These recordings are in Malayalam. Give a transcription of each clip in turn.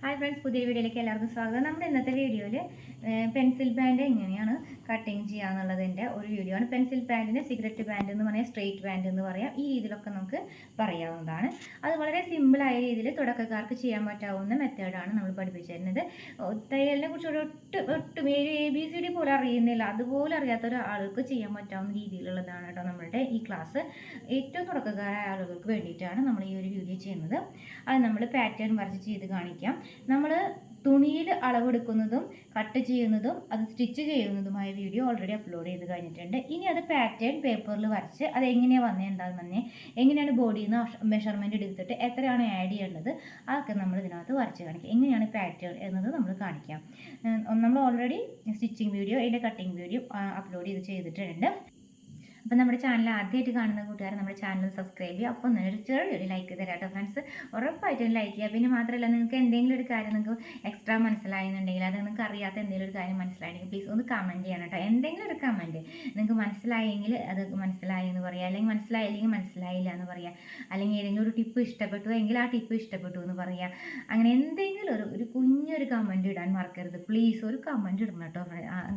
ഹായ് ഫ്രണ്ട്സ് പുതിയ വീഡിയോയിലേക്ക് എല്ലാവർക്കും സ്വാഗതം. നമ്മുടെ ഇന്നത്തെ വീഡിയോയിൽ പെൻസിൽ ബാൻഡ് എങ്ങനെയാണ് കട്ടിങ് ചെയ്യുക എന്നുള്ളതിന്റെ ഒരു വീഡിയോ ആണ്. പെൻസിൽ ബാൻഡിന് സിഗരറ്റ് ബാൻഡ് എന്ന് പറയാം സ്ട്രെയിറ്റ് ബാൻഡ് എന്ന് പറയാം. ഈ രീതിയിലൊക്കെ നമുക്ക് പറയാവുന്നതാണ്. അത് വളരെ സിമ്പിളായ രീതിയിൽ തുടക്കക്കാർക്ക് ചെയ്യാൻ പറ്റാവുന്ന മെത്തേഡാണ് നമ്മൾ പഠിപ്പിച്ചു തരുന്നത് തയ്യലിനെ കുറിച്ച് ഒരു ഒട്ട് ഒട്ടും എ ബി സി ഡി പോലും അറിയുന്നില്ല. അതുപോലെ അറിയാത്ത ഒരാൾക്ക് ചെയ്യാൻ പറ്റാവുന്ന രീതിയിലുള്ളതാണ് കേട്ടോ നമ്മളുടെ ഈ ക്ലാസ് ഏറ്റവും തുടക്കക്കാരായ ആളുകൾക്ക് വേണ്ടിയിട്ടാണ് നമ്മൾ ഈ ഒരു വീഡിയോ ചെയ്യുന്നത്. അത് നമ്മൾ പാറ്റേൺ വരച്ച് ചെയ്ത് കാണിക്കാം. നമ്മൾ തുണിയിൽ അളവെടുക്കുന്നതും കട്ട് ചെയ്യുന്നതും അത് സ്റ്റിച്ച് ചെയ്യുന്നതുമായ വീഡിയോ ഓൾറെഡി അപ്ലോഡ് ചെയ്ത് കഴിഞ്ഞിട്ടുണ്ട്. ഇനി അത് പാറ്റേൺ പേപ്പറിൽ വരച്ച് അത് എങ്ങനെയാണ് തന്നെ എങ്ങനെയാണ് ബോഡിയിൽ നിന്ന് മെഷർമെന്റ് എടുത്തിട്ട് എത്രയാണ് ആഡ് ചെയ്യേണ്ടത് അതൊക്കെ നമ്മൾ ഇതിനകത്ത് വരച്ച് കാണിക്കാം. എങ്ങനെയാണ് പാറ്റേൺ എന്നത് നമ്മൾ കാണിക്കാം. നമ്മൾ ഓൾറെഡി സ്റ്റിച്ചിങ് വീഡിയോ അതിന്റെ കട്ടിങ് വീഡിയോ അപ്ലോഡ് ചെയ്ത് ചെയ്തിട്ടുണ്ട്. അപ്പം നമ്മുടെ ചാനൽ ആദ്യമായിട്ട് കാണുന്ന കൂട്ടുകാർ നമ്മുടെ ചാനൽ സബ്സ്ക്രൈബ് ചെയ്യുക. അപ്പം തന്നെ ഒരു ചെറിയൊരു ലൈക്ക് തരാം കേട്ടോ ഫ്രണ്ട്സ് ഉറപ്പായിട്ടും ലൈക്ക് ചെയ്യുക. പിന്നെ മാത്രമല്ല നിങ്ങൾക്ക് എന്തെങ്കിലും ഒരു കാര്യം നിങ്ങൾക്ക് എക്സ്ട്രാ മനസ്സിലായെന്നുണ്ടെങ്കിൽ അത് നിങ്ങൾക്ക് അറിയാത്ത എന്തെങ്കിലും ഒരു കാര്യം മനസ്സിലായെങ്കിൽ പ്ലീസ് ഒന്ന് കമന്റ് ചെയ്യണം കേട്ടോ. എന്തെങ്കിലും ഒരു കമന്റ് നിങ്ങൾക്ക് മനസ്സിലായെങ്കിൽ അത് മനസ്സിലായി എന്ന് പറയുക അല്ലെങ്കിൽ മനസ്സിലായില്ലെങ്കിൽ മനസ്സിലായില്ല എന്ന് പറയുക അല്ലെങ്കിൽ ഏതെങ്കിലും ഒരു ടിപ്പ് ഇഷ്ടപ്പെട്ടു എങ്കിൽ ആ ടിപ്പ് ഇഷ്ടപ്പെട്ടു എന്ന് പറയുക അങ്ങനെ എന്തെങ്കിലും ഒരു ഒരു കുഞ്ഞൊരു കമന്റ് ഇടാൻ മറക്കരുത്. പ്ലീസ് ഒരു കമന്റ് ഇടണം കേട്ടോ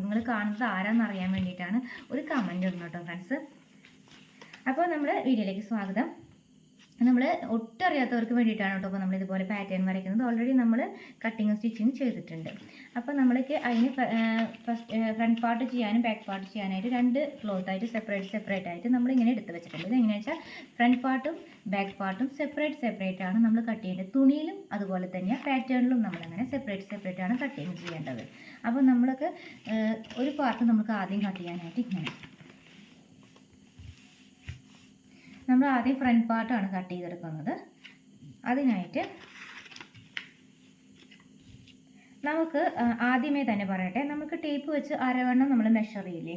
നിങ്ങൾ കാണുന്നത് ആരാന്ന് അറിയാൻ വേണ്ടിയിട്ടാണ് ഒരു കമന്റ് ഇടണം കേട്ടോ ഫ്രണ്ട്സ് അപ്പോൾ നമ്മൾ വീഡിയോയിലേക്ക് സ്വാഗതം. നമ്മൾ ഒട്ടും അറിയാത്തവർക്ക് വേണ്ടിയിട്ടാണ് കേട്ടോ അപ്പോൾ നമ്മൾ ഇതുപോലെ പാറ്റേൺ വരയ്ക്കുന്നത് ഓൾറെഡി നമ്മൾ കട്ടിങ് സ്റ്റിച്ചിങ് ചെയ്തിട്ടുണ്ട്. അപ്പോൾ നമ്മൾക്ക് അതിന് ഫസ്റ്റ് ഫ്രണ്ട് പാർട്ട് ചെയ്യാനും ബാക്ക് പാർട്ട് ചെയ്യാനായിട്ട് രണ്ട് ക്ലോത്ത് ആയിട്ട് സെപ്പറേറ്റ് സെപ്പറേറ്റ് ആയിട്ട് നമ്മൾ ഇങ്ങനെ എടുത്ത് വെച്ചിട്ടുണ്ട്. ഇത് എങ്ങനെയാണെന്ന് വെച്ചാൽ ഫ്രണ്ട് പാർട്ടും ബാക്ക് പാർട്ടും സെപ്പറേറ്റ് സെപ്പറേറ്റ് ആണ് നമ്മൾ കട്ട് ചെയ്യേണ്ടത്. തുണിയിലും അതുപോലെ തന്നെ പാറ്റേണിലും നമ്മളങ്ങനെ സെപ്പറേറ്റ് സെപ്പറേറ്റ് ആണ് കട്ടിങ് ചെയ്യേണ്ടത്. അപ്പോൾ നമ്മൾക്ക് ഒരു പാർട്ട് നമുക്ക് ആദ്യം കട്ട് ചെയ്യാനായിട്ട് ഇങ്ങനെ നമ്മൾ ആദ്യം ഫ്രണ്ട് പാർട്ടാണ് കട്ട് ചെയ്തെടുക്കുന്നത്. അതിനായിട്ട് നമുക്ക് ആദ്യമേ തന്നെ പറയട്ടെ നമുക്ക് ടേപ്പ് വെച്ച് അരവണ്ണം നമ്മൾ മെഷർ ചെയ്യില്ലേ?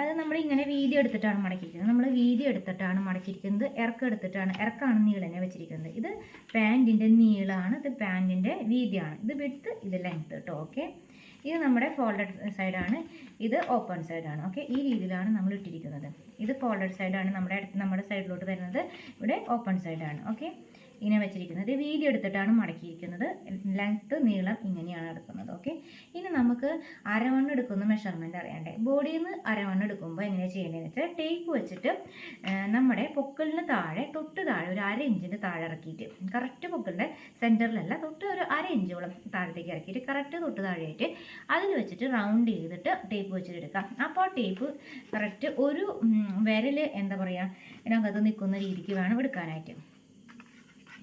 അത് നമ്മൾ ഇങ്ങനെ വീതി എടുത്തിട്ടാണ് മടക്കിയിരിക്കുന്നത്. നമ്മൾ വീതി എടുത്തിട്ടാണ് മടക്കിയിരിക്കുന്നത്. ഇറക്കം എടുത്തിട്ടാണ് ഇറക്കാണ് നീളനെ വെച്ചിരിക്കുന്നത്. ഇത് പാന്റിന്റെ നീളമാണ് ഇത് പാന്റിന്റെ വീതിയാണ്. ഇത് വിടുത്ത് ഇത് ലെങ്ത്ത് കേട്ടോ ഓക്കെ ഇത് നമ്മുടെ ഫോൾഡഡ് സൈഡാണ് ഇത് ഓപ്പൺ സൈഡാണ് ഓക്കെ ഈ രീതിയിലാണ് നമ്മൾ ഇട്ടിരിക്കുന്നത്. ഇത് ഫോൾഡഡ് സൈഡാണ് നമ്മുടെ നമ്മുടെ സൈഡിലോട്ട് വരുന്നത്. ഇവിടെ ഓപ്പൺ സൈഡാണ് ഓക്കെ ഇങ്ങനെ വെച്ചിരിക്കുന്നത്. വീതി എടുത്തിട്ടാണ് മടക്കിയിരിക്കുന്നത്. ലെങ്ത്ത് നീളം ഇങ്ങനെയാണ് എടുക്കുന്നത്. ഓക്കെ ഇനി നമുക്ക് അരവണ്ണം എടുക്കുന്ന മെഷർമെന്റ് അറിയണ്ടേ. ബോഡിയിൽ നിന്ന് അരവണ്ണം എടുക്കുമ്പോൾ എങ്ങനെ ചെയ്യേണ്ടതെന്ന് വെച്ചാൽ ടേപ്പ് വെച്ചിട്ട് നമ്മുടെ പൊക്കിളിന് താഴെ തൊട്ട് താഴെ ഒരു അര ഇഞ്ചിന്റെ താഴെ ഇറക്കിയിട്ട് കറക്റ്റ് പൊക്കിളിന്റെ സെന്ററിലല്ല തൊട്ട് ഒരു അര ഇഞ്ചോളം താഴത്തേക്ക് ഇറക്കിയിട്ട് കറക്റ്റ് തൊട്ട് താഴെയായിട്ട് അതിൽ വെച്ചിട്ട് റൗണ്ട് ചെയ്തിട്ട് ടേപ്പ് വെച്ചിട്ട് എടുക്കാം അപ്പോൾ ടേപ്പ് കറക്റ്റ് ഒരു വിരൽ എന്താ പറയുക ഇതിനകത്ത് നിൽക്കുന്ന രീതിക്ക് വേണം എടുക്കാനായിട്ട്.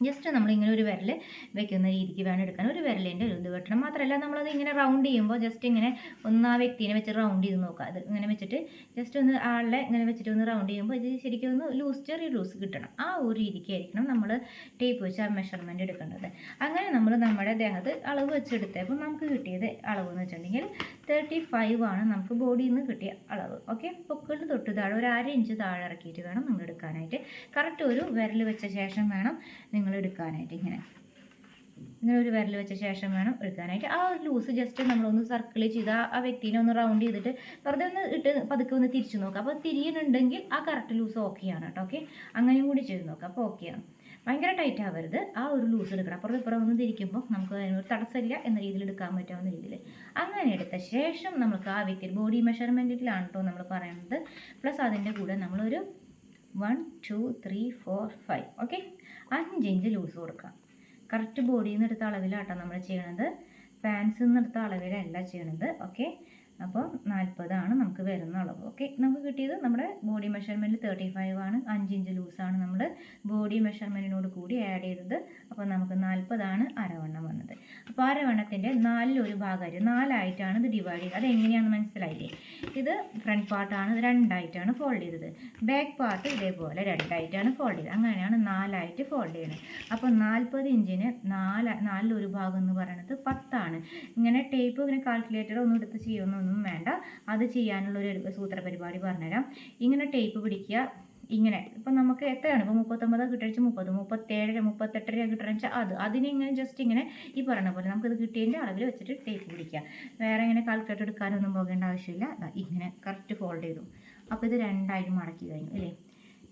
ജസ്റ്റ് നമ്മളിങ്ങനെ ഒരു വിരൽ വെക്കുന്ന രീതിക്ക് വേണം എടുക്കാൻ. ഒരു വിരലിന്റെ ഇത് വെട്ടണം. മാത്രമല്ല നമ്മളത് ഇങ്ങനെ റൗണ്ട് ചെയ്യുമ്പോൾ ജസ്റ്റ് ഇങ്ങനെ ഒന്ന് ആ വ്യക്തിനെ വെച്ച് റൗണ്ട് ചെയ്ത് നോക്കുക. അത് ഇങ്ങനെ വെച്ചിട്ട് ജസ്റ്റ് ഒന്ന് ആളെ ഇങ്ങനെ വെച്ചിട്ട് ഒന്ന് റൗണ്ട് ചെയ്യുമ്പോൾ ഇത് ശരിക്കും ഒന്ന് ലൂസ് ചെറിയ ലൂസ് കിട്ടണം. ആ ഒരു രീതിക്കായിരിക്കണം നമ്മൾ ടേപ്പ് വെച്ച് ആ മെഷർമെന്റ് എടുക്കേണ്ടത്. അങ്ങനെ നമ്മൾ നമ്മുടെ ദേഹത്ത് അളവ് വെച്ചെടുത്തപ്പോൾ നമുക്ക് കിട്ടിയത് അളവ് എന്ന് വെച്ചിട്ടുണ്ടെങ്കിൽ തേർട്ടി ഫൈവ് ആണ് നമുക്ക് ബോഡിയിൽ നിന്ന് കിട്ടിയ അളവ്. ഓക്കെ പൊക്കിളിന് തൊട്ട് താഴെ ഒരു അര ഇഞ്ച് താഴെ ഇറക്കിയിട്ട് വേണം നിങ്ങൾ എടുക്കാനായിട്ട്. കറക്റ്റ് ഒരു വിരൽ വെച്ച ശേഷം വേണം നിങ്ങൾ എടുക്കാനായിട്ട് ഇങ്ങനെ. ഇങ്ങനെ ഒരു വിരൽ വെച്ച ശേഷം വേണം എടുക്കാനായിട്ട്. ആ ഒരു ലൂസ് ജസ്റ്റ് നമ്മളൊന്ന് സർക്കിൾ ചെയ്ത് ആ- വ്യക്തിനെ ഒന്ന് റൗണ്ട് ചെയ്തിട്ട് വെറുതെ ഒന്ന് ഇട്ട് പതുക്കെ ഒന്ന് തിരിച്ചു നോക്കുക അപ്പോൾ തിരിയുന്നുണ്ടെങ്കിൽ ആ കറക്റ്റ് ലൂസ് ഓക്കെയാണ് കേട്ടോ ഓക്കെ അങ്ങനെയും കൂടി ചെയ്ത് നോക്കുക അപ്പോൾ ഓക്കെയാണ് ഭയങ്കര ടൈറ്റ് ആവരുത്. ആ ഒരു ലൂസ് എടുക്കണം. അപ്പുറം ഇപ്പുറം ഒന്ന് തിരിക്കുമ്പോൾ നമുക്ക് അതിനൊരു തടസ്സമില്ല എന്ന രീതിയിൽ എടുക്കാൻ പറ്റാവുന്ന രീതിയിൽ. അങ്ങനെ എടുത്ത ശേഷം നമുക്ക് ആ വ്യക്തി ബോഡി മെഷർമെന്റിലാണ് കേട്ടോ നമ്മൾ പറയുന്നത് പ്ലസ് അതിന്റെ കൂടെ നമ്മളൊരു one two three four five okay അഞ്ച് ഇഞ്ച് ലൂസ് കൊടുക്കാം കറക്റ്റ് ബോഡിയിൽ നിന്ന് എടുത്ത അളവിലാട്ടോ നമ്മൾ ചെയ്യണത്. പാൻസിൽ നിന്ന് എടുത്ത അളവിലല്ല ചെയ്യണത്. ഓക്കെ അപ്പോൾ നാൽപ്പതാണ് നമുക്ക് വരുന്ന അളവ്. ഓക്കെ നമുക്ക് കിട്ടിയത് നമ്മുടെ ബോഡി മെഷർമെന്റ് തേർട്ടി ഫൈവ് ആണ്. അഞ്ച് ഇഞ്ച് ലൂസാണ് നമ്മൾ ബോഡി മെഷർമെന്റിനോട് കൂടി ആഡ് ചെയ്തത്. അപ്പോൾ നമുക്ക് നാൽപ്പതാണ് അരവണ്ണം വന്നത്. അപ്പോൾ അരവണ്ണത്തിന്റെ നാലിലൊരു ഭാഗമായിട്ട് നാലായിട്ടാണ് ഇത് ഡിവൈഡ് ചെയ്തത്. അതെങ്ങനെയാണെന്ന് മനസ്സിലായില്ലേ? ഇത് ഫ്രണ്ട് പാർട്ടാണ് രണ്ടായിട്ടാണ് ഫോൾഡ് ചെയ്തത്. ബാക്ക് പാർട്ട് ഇതേപോലെ രണ്ടായിട്ടാണ് ഫോൾഡ് ചെയ്തത്. അങ്ങനെയാണ് നാലായിട്ട് ഫോൾഡ് ചെയ്യുന്നത് അപ്പോൾ നാൽപ്പത് ഇഞ്ചിന് നാല് നാലിലൊരു ഭാഗം എന്ന് പറയുന്നത് പത്താണ്. ഇങ്ങനെ ടേപ്പ് ഇങ്ങനെ കാൽക്കുലേറ്റർ ഒന്നും എടുത്ത് ചെയ്യുന്നൊന്നും വേണ്ട. അത് ചെയ്യാനുള്ള ഒരു സൂത്രപരിപാടി പറഞ്ഞുതരാം. ഇങ്ങനെ ടേപ്പ് പിടിക്കുക. ഇങ്ങനെ. ഇപ്പം നമുക്ക് എത്രയാണ്? ഇപ്പോൾ മുപ്പത്തൊമ്പത് കിട്ടഴിച്ച മുപ്പത് മുപ്പത്തേഴര മുപ്പത്തെട്ടര കിട്ടണമെന്ന് അത്. അതിനെ ഇങ്ങനെ ജസ്റ്റ് ഇങ്ങനെ ഈ പറഞ്ഞ പോലെ നമുക്കിത് കിട്ടിയതിന്റെ അളവിൽ വെച്ചിട്ട് ടേപ്പ് പിടിക്കുക. വേറെ ഇങ്ങനെ കാൽക്കുലേറ്റർ എടുക്കാനൊന്നും പോകേണ്ട ആവശ്യമില്ല. ഇങ്ങനെ കറക്റ്റ് ഫോൾഡ് ചെയ്തു. അപ്പോൾ ഇത് രണ്ടായിരം മടക്കി കഴിഞ്ഞു അല്ലേ?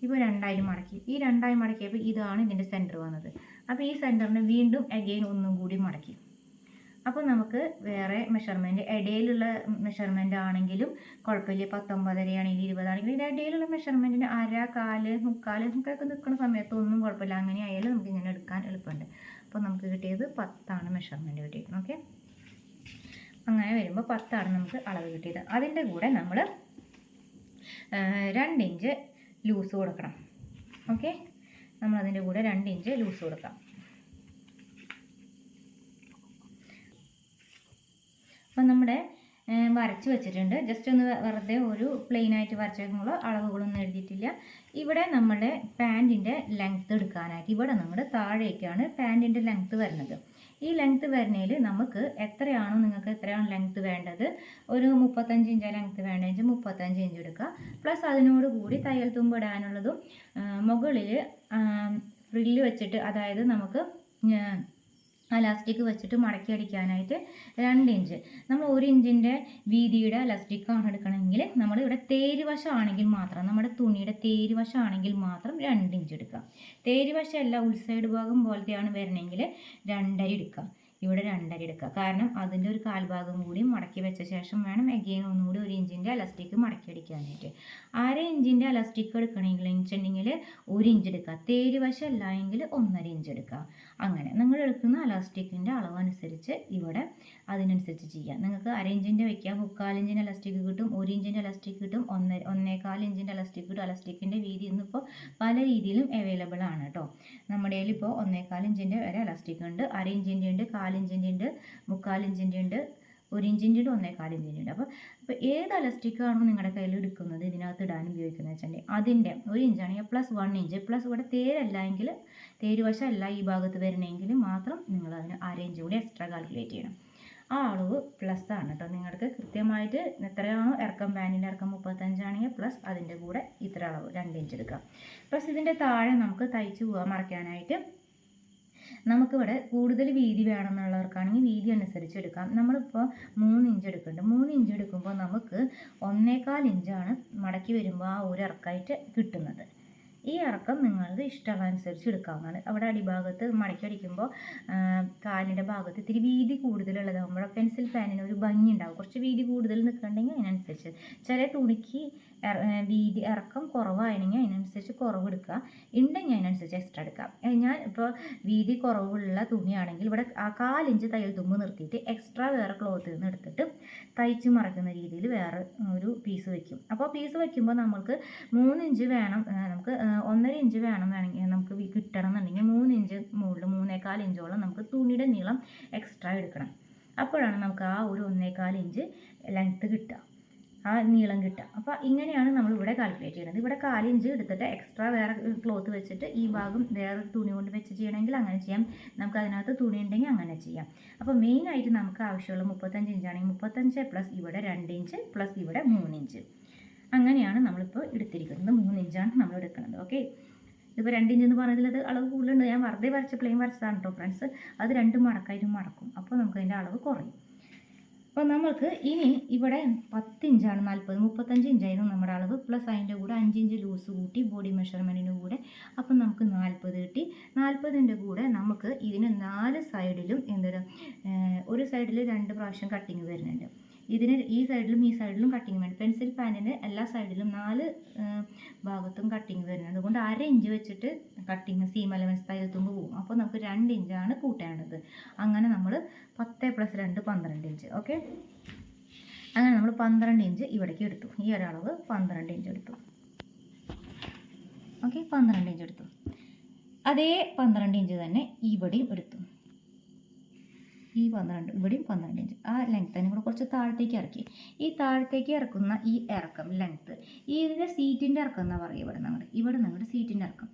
ഇപ്പോൾ രണ്ടായി മടക്കി. ഈ രണ്ടായി മടക്കിയപ്പോൾ ഇതാണ് ഇതിന്റെ സെന്റർ വന്നത്. അപ്പോൾ ഈ സെന്ററിനെ വീണ്ടും അഗെയിൻ ഒന്നും കൂടി മടക്കി. അപ്പോൾ നമുക്ക് വേറെ മെഷർമെന്റ് ഇടയിലുള്ള മെഷർമെന്റ് ആണെങ്കിലും കുഴപ്പമില്ല. പത്തൊമ്പതര ആണെങ്കിലും ഇരുപതാണെങ്കിലും ഇതിന്റെ ഇടയിലുള്ള മെഷർമെന്റിന് അര കാൽ മുക്കാൽ നമുക്കൊക്കെ നിൽക്കുന്ന സമയത്തൊന്നും കുഴപ്പമില്ല. അങ്ങനെ ആയാലും നമുക്ക് ഇങ്ങനെ എടുക്കാൻ എളുപ്പമുണ്ട്. അപ്പോൾ നമുക്ക് കിട്ടിയത് പത്താണ് മെഷർമെന്റ് കിട്ടിയത്. ഓക്കെ അങ്ങനെ വരുമ്പോൾ പത്താണ് നമുക്ക് അളവ് കിട്ടിയത്. അതിന്റെ കൂടെ നമ്മൾ രണ്ട് ഇഞ്ച് ലൂസ് കൊടുക്കണം. ഓക്കെ നമ്മളതിന്റെ കൂടെ രണ്ട് ഇഞ്ച് ലൂസ് കൊടുക്കാം. അപ്പം നമ്മുടെ വരച്ച് വെച്ചിട്ടുണ്ട്. ജസ്റ്റ് ഒന്ന് വെറുതെ ഒരു പ്ലെയിൻ ആയിട്ട് വരച്ചേക്കുമ്പോൾ അളവുകളൊന്നും എഴുതിയിട്ടില്ല. ഇവിടെ നമ്മുടെ പാന്റിന്റെ ലെങ്ത്ത് എടുക്കാനായിട്ട് ഇവിടെ നമ്മുടെ താഴേക്കാണ് പാന്റിന്റെ ലെങ്ത്ത് വരുന്നത്. ഈ ലെങ്ത്ത് വരുന്നതിൽ നമുക്ക് എത്രയാണോ നിങ്ങൾക്ക് എത്രയാണ് ലെങ്ത്ത് വേണ്ടത്? ഒരു മുപ്പത്തഞ്ച് ഇഞ്ച് ലെങ്ത്ത് വേണ്ടതെങ്കിൽ മുപ്പത്തഞ്ച് ഇഞ്ച് എടുക്കുക. പ്ലസ് അതിനോട് കൂടി തയ്യൽ തുമ്പ് ഇടാനുള്ളതും മുകളിൽ ഫ്രില്ല് വെച്ചിട്ട് അതായത് നമുക്ക് അലാസ്റ്റിക് വെച്ചിട്ട് മടക്കി അടിക്കാനായിട്ട് രണ്ട് ഇഞ്ച് നമ്മൾ ഒരു ഇഞ്ചിന്റെ വീതിയുടെ അലാസ്റ്റിക്കാണ് എടുക്കണമെങ്കിൽ നമ്മൾ ഇവിടെ തേര് വശമാണെങ്കിൽ മാത്രം നമ്മുടെ തുണിയുടെ തേര് വശമാണെങ്കിൽ മാത്രം രണ്ട് ഇഞ്ച് എടുക്കാം തേര് വശമല്ല ഉൾസൈഡ് ഭാഗം പോലത്തെയാണ് വരണമെങ്കിൽ രണ്ടര എടുക്കുക. ഇവിടെ രണ്ടര എടുക്കുക. കാരണം അതിന്റെ ഒരു കാൽഭാഗം കൂടി മടക്കി വെച്ച ശേഷം വേണം എഗെയിൻ ഒന്നുകൂടി ഒരു ഇഞ്ചിന്റെ അലസ്റ്റിക്ക് മടക്കി അടിക്കാനായിട്ട്. അര ഇഞ്ചിന്റെ അലസ്റ്റിക്ക് എടുക്കണമെങ്കിൽ വെച്ചിട്ടുണ്ടെങ്കിൽ ഒരു ഇഞ്ച് എടുക്കുക. തേര് വശം അല്ല എങ്കിൽ ഒന്നര ഇഞ്ച് എടുക്കുക. അങ്ങനെ നിങ്ങൾ എടുക്കുന്ന അലാസ്റ്റിക്കിന്റെ അനുസരിച്ച് ഇവിടെ അതിനനുസരിച്ച് ചെയ്യാം നിങ്ങൾക്ക് അര ഇഞ്ചിന്റെ വയ്ക്കാം മുക്കാൽ ഇഞ്ചിന്റെ അലാസ്റ്റിക് കിട്ടും. ഒരു ഇഞ്ചിന്റെ അലസ്റ്റിക്ക് കിട്ടും. ഒന്ന് ഒന്നേകാൽ ഇഞ്ചിന്റെ അലസ്റ്റിക്ക് കിട്ടും. അലസ്റ്റിക്കിന്റെ വീതി ഇന്നിപ്പോൾ പല രീതിയിലും അവൈലബിൾ ആണ് കേട്ടോ. നമ്മുടെ കയ്യിൽ ഇപ്പോൾ ഒന്നേകാൽ ഇഞ്ചിന്റെ വരെ അലസ്റ്റിക്ക് ഉണ്ട്. അര ഇഞ്ചിന്റെ ഉണ്ട്. കാൽ ഇഞ്ചിന്റെ ഉണ്ട് മുക്കാൽ ഇഞ്ചിന്റെ ഉണ്ട് ഒരു ഇഞ്ചിന്റെ ഉണ്ട് ഒന്നേകാൽ ഇഞ്ചിന്റെ ഉണ്ട്. അപ്പോൾ അപ്പോൾ ഏത് അലസ്റ്റിക്കാണോ നിങ്ങളുടെ കയ്യിൽ എടുക്കുന്നത് ഇതിനകത്ത് ഇടാൻ ഉപയോഗിക്കുന്നത് വെച്ചിട്ടുണ്ടെങ്കിൽ അതിന്റെ ഒരു ഇഞ്ചാണെങ്കിൽ പ്ലസ് വൺ ഇഞ്ച്. പ്ലസ് ഇവിടെ തേരല്ല എങ്കിൽ തേര് ഈ ഭാഗത്ത് വരണമെങ്കിൽ മാത്രം നിങ്ങൾ അതിന് അര ഇഞ്ച് കൂടി എക്സ്ട്രാ കാൽക്കുലേറ്റ് ചെയ്യണം. ആ അളവ് പ്ലസ് ആണ് കേട്ടോ നിങ്ങൾക്ക് കൃത്യമായിട്ട് എത്രയാണോ ഇറക്കം പാനിന്റെ ഇറക്കം മുപ്പത്തഞ്ചാണെങ്കിൽ പ്ലസ് അതിന്റെ കൂടെ ഇത്ര അളവ് രണ്ട് ഇഞ്ച് എടുക്കാം. പ്ലസ് ഇതിന്റെ താഴെ നമുക്ക് തയ്ച്ച് പോകാൻ മറക്കാനായിട്ട്. നമുക്കിവിടെ കൂടുതൽ വീതി വേണമെന്നുള്ളവർക്കാണെങ്കിൽ വീതി അനുസരിച്ച് എടുക്കാം. നമ്മളിപ്പോൾ മൂന്ന് ഇഞ്ച് എടുക്കുന്നുണ്ട്. മൂന്ന് ഇഞ്ച് എടുക്കുമ്പോൾ നമുക്ക് ഒന്നേകാൽ ഇഞ്ചാണ് മടക്കി വരുമ്പോൾ ആ ഒരു ഇറക്കമായിട്ട് കിട്ടുന്നത്. ഈ ഇറക്കം നിങ്ങൾക്ക് ഇഷ്ടമുള്ളതനുസരിച്ച് എടുക്കാവുന്നതാണ്. അവിടെ അടിഭാഗത്ത് മടക്കി അടിക്കുമ്പോൾ കാലിന്റെ ഭാഗത്ത് ഇത്തിരി വീതി കൂടുതലുള്ളതാകുമ്പോൾ പെൻസിൽ പാനിന് ഒരു ഭംഗി ഉണ്ടാവും. കുറച്ച് വീതി കൂടുതൽ നിൽക്കണമെങ്കിൽ അതിനനുസരിച്ച്. ചില തുണിക്ക് വീതി ഇറക്കം കുറവാണെങ്കിൽ അതിനനുസരിച്ച് കുറവ് എടുക്കുക. ഉണ്ടെങ്കിൽ അതിനനുസരിച്ച് എക്സ്ട്രാ എടുക്കാം ഞാൻ ഇപ്പോൾ വീതി കുറവുള്ള തുണിയാണെങ്കിൽ ഇവിടെ ആ കാലിഞ്ച് തയ്യൽ തുമ്പ് നിർത്തിയിട്ട് എക്സ്ട്രാ വേറെ ക്ലോത്തിൽ നിന്ന് എടുത്തിട്ട് തയ്ച്ച് മറക്കുന്ന രീതിയിൽ വേറെ ഒരു പീസ് വയ്ക്കും അപ്പോൾ പീസ് വയ്ക്കുമ്പോൾ നമുക്ക് മൂന്ന് ഇഞ്ച് വേണം നമുക്ക് ഒന്നര ഇഞ്ച് വേണം വേണമെങ്കിൽ നമുക്ക് കിട്ടണം എന്നുണ്ടെങ്കിൽ മൂന്ന് ഇഞ്ച് മുകളിൽ മൂന്നേകാൽ ഇഞ്ചോളം നമുക്ക് തുണിയുടെ നീളം എക്സ്ട്രാ എടുക്കണം. അപ്പോഴാണ് നമുക്ക് ആ ഒരു ഒന്നേകാൽ ഇഞ്ച് ലെങ്ത്ത് കിട്ടുക. ആ നീളം കിട്ടുക. അപ്പോൾ ഇങ്ങനെയാണ് നമ്മൾ ഇവിടെ കാൽക്കുലേറ്റ് ചെയ്യുന്നത്. ഇവിടെ കാലിഞ്ച് എടുത്തിട്ട് എക്സ്ട്രാ വേറെ ക്ലോത്ത് വെച്ചിട്ട് ഈ ഭാഗം വേറെ തുണി കൊണ്ട് വെച്ച് ചെയ്യണമെങ്കിൽ അങ്ങനെ ചെയ്യാം. നമുക്ക് അതിനകത്ത് തുണി ഉണ്ടെങ്കിൽ അങ്ങനെ ചെയ്യാം. അപ്പോൾ മെയിനായിട്ട് നമുക്ക് ആവശ്യമുള്ള മുപ്പത്തഞ്ച് ഇഞ്ചാണെങ്കിൽ മുപ്പത്തഞ്ച് പ്ലസ് ഇവിടെ രണ്ട് ഇഞ്ച് പ്ലസ് ഇവിടെ മൂന്ന് ഇഞ്ച്. അങ്ങനെയാണ് നമ്മളിപ്പോൾ എടുത്തിരിക്കുന്നത്. മൂന്ന് ഇഞ്ചാണ് നമ്മൾ എടുക്കുന്നത്. ഓക്കെ ഇതിപ്പോൾ രണ്ട് ഇഞ്ച് എന്ന് പറഞ്ഞതിൽ അത് അളവ് കൂടുതലുണ്ട്. ഞാൻ വെറുതെ വരച്ച പ്ലെയിൻ വരച്ചതാണ് കേട്ടോ ഫ്രണ്ട്സ് അത് രണ്ട് മടക്കായിട്ട് മടക്കും. അപ്പോൾ നമുക്ക് അതിന്റെ അളവ് കുറയും. അപ്പോൾ നമ്മൾക്ക് ഇനി ഇവിടെ പത്ത് ഇഞ്ചാണ് നാൽപ്പത് മുപ്പത്തഞ്ച് ഇഞ്ചായിരുന്നു നമ്മുടെ അളവ്. പ്ലസ് അതിന്റെ കൂടെ അഞ്ച് ഇഞ്ച് ലൂസ് കൂട്ടി ബോഡി മെഷർമെന്റിന്റെ കൂടെ അപ്പം നമുക്ക് നാൽപ്പത് കിട്ടി. നാൽപ്പതിന്റെ കൂടെ നമുക്ക് ഇതിന് നാല് സൈഡിലും എന്തൊരു ഒരു സൈഡിൽ രണ്ട് പ്രാവശ്യം കട്ടിങ് വരുന്നുണ്ട്. ഇതിന് ഈ സൈഡിലും ഈ സൈഡിലും കട്ടിങ് വേണം. പെൻസിൽ പാനിന് എല്ലാ സൈഡിലും നാല് ഭാഗത്തും കട്ടിങ് വരുന്നത് അതുകൊണ്ട് അര ഇഞ്ച് വെച്ചിട്ട് കട്ടിങ് സീം അലവൻസ് തയ്യൽത്തുമ്പ് പോകും അപ്പോൾ നമുക്ക് രണ്ട് ഇഞ്ചാണ് കൂട്ടേണ്ടത്. അങ്ങനെ നമ്മൾ പത്ത് പ്ലസ് രണ്ട് പന്ത്രണ്ട് ഇഞ്ച് ഓക്കെ അങ്ങനെ നമ്മൾ പന്ത്രണ്ട് ഇഞ്ച് ഇവിടേക്ക് എടുത്തു. ഈ ഒരളവ് പന്ത്രണ്ട് ഇഞ്ച് എടുത്തു. ഓക്കെ പന്ത്രണ്ട് ഇഞ്ച് എടുത്തു. അതേ പന്ത്രണ്ട് ഇഞ്ച് തന്നെ ഇവിടെയും എടുത്തു. ഈ പന്ത്രണ്ട് ഇവിടെയും പന്ത്രണ്ട് ഇഞ്ച്. ആ ലെങ്ത് തന്നെ കൂടെ കുറച്ച് താഴത്തേക്ക് ഇറക്കി. ഈ താഴത്തേക്ക് ഇറക്കുന്ന ഈ ഇറക്കം ലെങ്ത്ത് ഈ ഇതിന്റെ സീറ്റിന്റെ ഇറക്കം എന്നാണ് പറയുക ഇവിടെ? നമ്മുടെ ഇവിടെ നമ്മുടെ സീറ്റിന്റെ ഇറക്കം.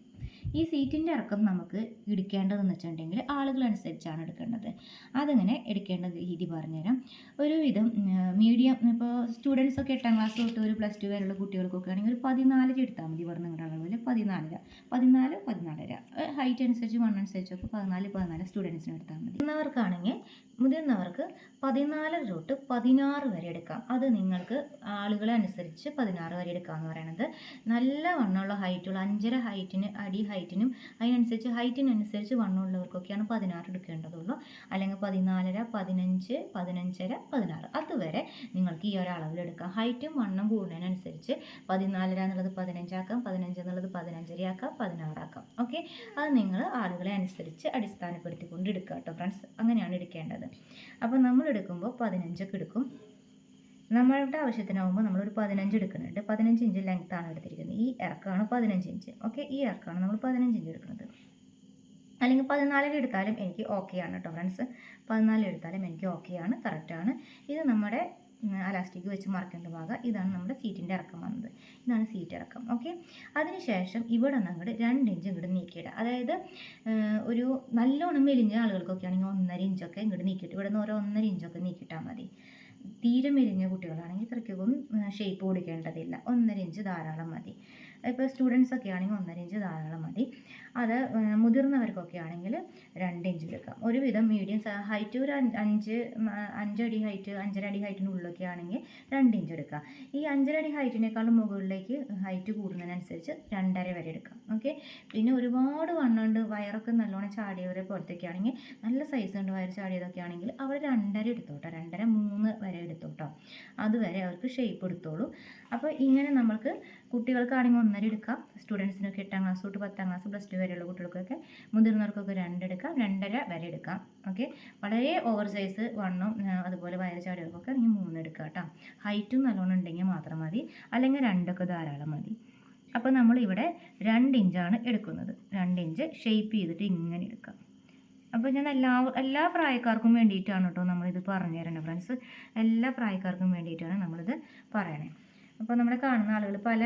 ഈ സീറ്റിന്റെ ഇറക്കം നമുക്ക് എടുക്കേണ്ടതെന്ന് വെച്ചിട്ടുണ്ടെങ്കിൽ ആളുകളനുസരിച്ചാണ് എടുക്കേണ്ടത്. അതങ്ങനെ എടുക്കേണ്ട രീതി പറഞ്ഞുതരാം. ഒരുവിധം മീഡിയം ഇപ്പോൾ സ്റ്റുഡൻസ് ഒക്കെ എട്ടാം ക്ലാസ് തൊട്ട് ഒരു പ്ലസ് ടു വരെയുള്ള കുട്ടികൾക്കൊക്കെ ആണെങ്കിൽ ഒരു പതിനാലര എടുത്താൽ മതി ഇവിടെ നിങ്ങളുടെ അളവിൽ. പതിനാലര പതിനാല് പതിനാലര ഹൈറ്റ് അനുസരിച്ച് മണ്ണനുസരിച്ചൊക്കെ പതിനാല് പതിനാല് സ്റ്റുഡൻസിന് എടുത്താൽ മതി. എന്നവർക്കാണെങ്കിൽ മുതിർന്നവർക്ക് പതിനാല് തൊട്ട് പതിനാറ് വരെ എടുക്കാം. അത് നിങ്ങൾക്ക് ആളുകളെ അനുസരിച്ച് പതിനാറ് വരെ എടുക്കാം എന്ന് പറയുന്നത്. നല്ല വണ്ണമുള്ള ഹൈറ്റുള്ള അഞ്ചര ഹൈറ്റിന് അടി ഹൈറ്റിനും അതിനനുസരിച്ച് ഹൈറ്റിനനുസരിച്ച് വണ്ണമുള്ളവർക്കൊക്കെയാണ് പതിനാറ് എടുക്കേണ്ടതുള്ളൂ. അല്ലെങ്കിൽ പതിനാലര പതിനഞ്ച് പതിനഞ്ചര പതിനാറ്. അതുവരെ നിങ്ങൾക്ക് ഈ ഒരളവിൽ എടുക്കാം. ഹൈറ്റും വണ്ണം കൂടുന്നതിനനുസരിച്ച് പതിനാലര എന്നുള്ളത് പതിനഞ്ചാക്കാം പതിനഞ്ച് എന്നുള്ളത് പതിനഞ്ചരയാക്കാം പതിനാറാക്കാം. ഓക്കെ? അത് നിങ്ങൾ ആളുകളെ അനുസരിച്ച് അടിസ്ഥാനപ്പെടുത്തിക്കൊണ്ട് എടുക്കുക കേട്ടോ ഫ്രണ്ട്സ്. അങ്ങനെയാണ് എടുക്കേണ്ടത്. അപ്പോൾ നമ്മൾ എടുക്കുമ്പോൾ പതിനഞ്ചൊക്കെ എടുക്കും. നമ്മളുടെ ആവശ്യത്തിനാവുമ്പോൾ നമ്മളൊരു പതിനഞ്ച് എടുക്കുന്നുണ്ട്. പതിനഞ്ച് ഇഞ്ച് ലെങ്ത്താണ് എടുത്തിരിക്കുന്നത്. ഈ ഇറക്കാണ് പതിനഞ്ച് ഇഞ്ച്. ഓക്കെ ഈ ഇറക്കാണ് നമ്മൾ പതിനഞ്ച് ഇഞ്ച് എടുക്കുന്നത്. അല്ലെങ്കിൽ പതിനാലിൽ എടുത്താലും എനിക്ക് ഓക്കെ ആണ് കേട്ടോ ഫ്രണ്ട്സ് പതിനാലിൽ എടുത്താലും എനിക്ക് ഓക്കെ ആണ് കറക്റ്റാണ് ഇത് നമ്മുടെ അലാസ്റ്റിക് വെച്ച് മറക്കേണ്ട ഭാഗം. ഇതാണ് നമ്മുടെ സീറ്റിന്റെ ഇറക്കം വന്നത്. ഇതാണ് സീറ്റ് ഇറക്കം. ഓക്കെ അതിനുശേഷം ഇവിടെ നിന്ന് അങ്ങോട്ട് രണ്ട് ഇഞ്ച് ഇങ്ങോട്ട് നീക്കിയിടുക. അതായത് ഒരു നല്ലോണം മെലിഞ്ഞ ആളുകൾക്കൊക്കെ ആണെങ്കിൽ ഒന്നര ഇഞ്ചൊക്കെ ഇങ്ങോട്ട് നീക്കിയിട്ട് ഇവിടെ നിന്ന് ഒരു ഒന്നര ഇഞ്ചൊക്കെ നീക്കിയിട്ടാൽ മതി. തീരെ മെലിഞ്ഞ കുട്ടികളാണെങ്കിൽ ഇത്രയ്ക്കും ഷേപ്പ് കൊടുക്കേണ്ടതില്ല. ഒന്നര ഇഞ്ച് ധാരാളം മതി. ഇപ്പോൾ സ്റ്റുഡൻസ് ഒക്കെ ആണെങ്കിൽ ഒന്നര ഇഞ്ച് ധാരാളം മതി. അത് മുതിർന്നവർക്കൊക്കെ ആണെങ്കിൽ രണ്ട് ഇഞ്ച് എടുക്കാം. ഒരുവിധം മീഡിയം ഹൈറ്റ് ഒരു അഞ്ച് അഞ്ചടി ഹൈറ്റ് അഞ്ചര അടി ഹൈറ്റിനുള്ളിലൊക്കെ ആണെങ്കിൽ രണ്ട് ഇഞ്ച് എടുക്കാം. ഈ അഞ്ചര അടി ഹൈറ്റിനേക്കാളും മുകളിലേക്ക് ഹൈറ്റ് കൂടുന്നതിനനുസരിച്ച് രണ്ടര വരെ എടുക്കാം. ഓക്കെ പിന്നെ ഒരുപാട് വണ്ണുണ്ട്. വയറൊക്കെ നല്ലോണം ചാടിയവരെ പുറത്തൊക്കെ ആണെങ്കിൽ നല്ല സൈസ് ഉണ്ട് വയർ ചാടിയതൊക്കെ ആണെങ്കിൽ അവർ രണ്ടര എടുത്തോട്ടെ. രണ്ടര മൂന്ന് കേട്ടോ അതുവരെ അവർക്ക് ഷേപ്പ് എടുത്തോളൂ. അപ്പോൾ ഇങ്ങനെ നമ്മൾക്ക് കുട്ടികൾക്കാണെങ്കിൽ ഒന്നര എടുക്കാം. സ്റ്റുഡൻസിനൊക്കെ എട്ടാം ക്ലാസ് തൊട്ട് പത്താം ക്ലാസ് പ്ലസ് ടു വരെയുള്ള കുട്ടികൾക്കൊക്കെ മുതിർന്നവർക്കൊക്കെ രണ്ടെടുക്കാം രണ്ടര വരെ എടുക്കാം. ഓക്കെ വളരെ ഓവർ സൈസ് വണ്ണും അതുപോലെ വയറ് ചാടിയവർക്കൊക്കെ ആണെങ്കിൽ മൂന്ന് എടുക്കാം കേട്ടോ. ഹൈറ്റും നല്ലോണം ഉണ്ടെങ്കിൽ മാത്രം മതി. അല്ലെങ്കിൽ രണ്ടൊക്കെ ധാരാളം മതി. അപ്പോൾ നമ്മളിവിടെ രണ്ട് ഇഞ്ചാണ് എടുക്കുന്നത്. രണ്ട് ഇഞ്ച് ഷേപ്പ് ചെയ്തിട്ട് ഇങ്ങനെ എടുക്കാം. അപ്പോൾ ഞാൻ എല്ലാ എല്ലാ പ്രായക്കാർക്കും വേണ്ടിയിട്ടാണ് കേട്ടോ നമ്മളിത് പറഞ്ഞു തരുന്നത് ഫ്രണ്ട്സ് എല്ലാ പ്രായക്കാർക്കും വേണ്ടിയിട്ടാണ് നമ്മളിത് പറയണേ. അപ്പോൾ നമ്മളെ കാണുന്ന ആളുകൾ പല